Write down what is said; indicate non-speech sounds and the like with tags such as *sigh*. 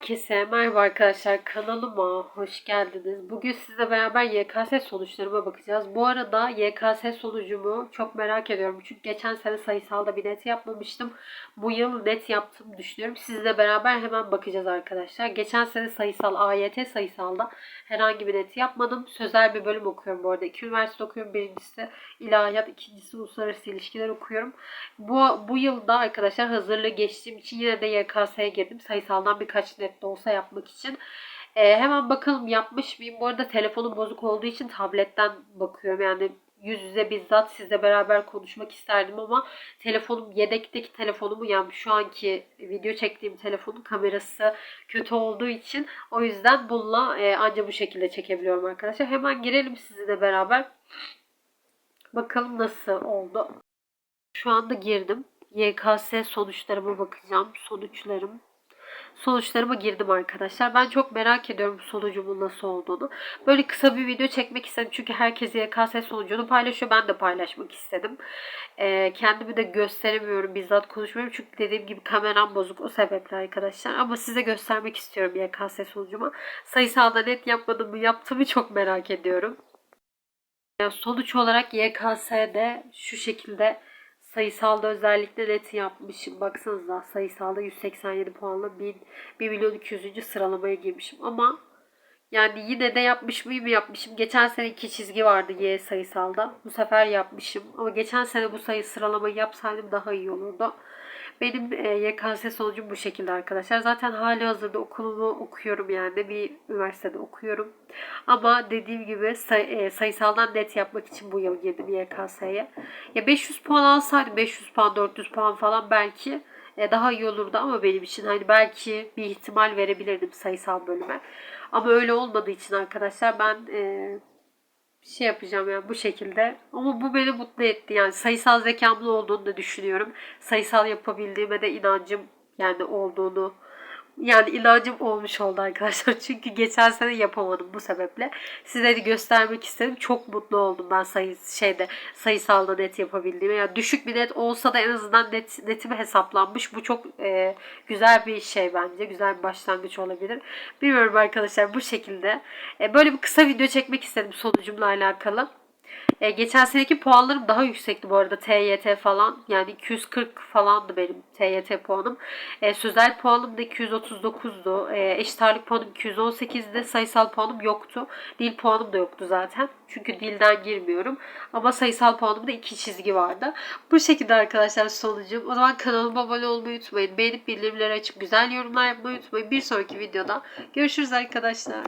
Herkese merhaba arkadaşlar kanalıma hoş geldiniz. Bugün sizle beraber YKS sonuçlarıma bakacağız. Bu arada YKS sonucumu çok merak ediyorum. Çünkü geçen sene sayısalda bir net yapmamıştım. Bu yıl net yaptım düşünüyorum. Sizle beraber hemen bakacağız arkadaşlar. Geçen sene sayısal AYT sayısalda herhangi bir net yapmadım. Sözel bir bölüm okuyorum bu arada. İki üniversite okuyorum. Birincisi ilahiyat, ikincisi uluslararası ilişkiler okuyorum. Bu, bu yılda arkadaşlar hazırlığı geçtiğim için yine de YKS'ye girdim. Sayısaldan birkaç net de olsa yapmak için. Ee, hemen bakalım yapmış mıyım? Bu arada telefonum bozuk olduğu için tabletten bakıyorum. Yani yüz yüze bizzat sizle beraber konuşmak isterdim ama telefonum yedekteki telefonumu yani şu anki video çektiğim telefonun kamerası kötü olduğu için o yüzden bununla e, anca bu şekilde çekebiliyorum arkadaşlar. Hemen girelim sizinle beraber. Bakalım nasıl oldu. Şu anda girdim. YKS sonuçlarıma bakacağım. Sonuçlarım. Sonuçlarıma girdim arkadaşlar. Ben çok merak ediyorum sonucumun nasıl olduğunu. Böyle kısa bir video çekmek istedim. Çünkü herkes YKS sonucunu paylaşıyor. Ben de paylaşmak istedim. Ee, kendimi de gösteremiyorum. Bizzat konuşmuyorum. Çünkü dediğim gibi kameram bozuk. O sebeple arkadaşlar. Ama size göstermek istiyorum YKS sonucuma. Sayısalda net yapmadım mı yaptığımı çok merak ediyorum. Yani sonuç olarak YKS'de şu şekilde sayısalda özellikle net yapmışım. Baksanıza sayısalda 187 puanla 1, 1 milyon 200. sıralamaya girmişim. Ama yani yine de yapmış mıyım yapmışım. Geçen sene iki çizgi vardı Y sayısalda. Bu sefer yapmışım. Ama geçen sene bu sayı sıralamayı yapsaydım daha iyi olurdu. Benim e, YKS sonucum bu şekilde arkadaşlar. Zaten hali hazırda okulumu okuyorum yani. Bir üniversitede okuyorum. Ama dediğim gibi say, e, sayısaldan net yapmak için bu yıl girdim YKS'ye. Ya 500 puan alsaydım 500 puan 400 puan falan belki e, daha iyi olurdu ama benim için hani belki bir ihtimal verebilirdim sayısal bölüme. Ama öyle olmadığı için arkadaşlar ben e, şey yapacağım yani bu şekilde. Ama bu beni mutlu etti. Yani sayısal zekamın olduğunu da düşünüyorum. Sayısal yapabildiğime de inancım yani olduğunu yani inancım olmuş oldu arkadaşlar. *laughs* Çünkü geçen sene yapamadım bu sebeple. Size de göstermek istedim. Çok mutlu oldum ben sayı şeyde sayısalda net yapabildiğime. Yani düşük bir net olsa da en azından net netime hesaplanmış. Bu çok e, güzel bir şey bence. Güzel bir başlangıç olabilir. Bilmiyorum arkadaşlar bu şekilde. E, böyle bir kısa video çekmek istedim sonucumla alakalı. E, geçen seneki puanlarım daha yüksekti bu arada TYT falan. Yani 240 falandı benim TYT puanım. E, sözel puanım da 239'du. E, eşit ağırlık puanım 218'de. Sayısal puanım yoktu. Dil puanım da yoktu zaten. Çünkü dilden girmiyorum. Ama sayısal puanımda iki çizgi vardı. Bu şekilde arkadaşlar sonucum. O zaman kanalıma abone olmayı unutmayın. Beğenip bildirimleri açıp güzel yorumlar yapmayı unutmayın. Bir sonraki videoda görüşürüz arkadaşlar.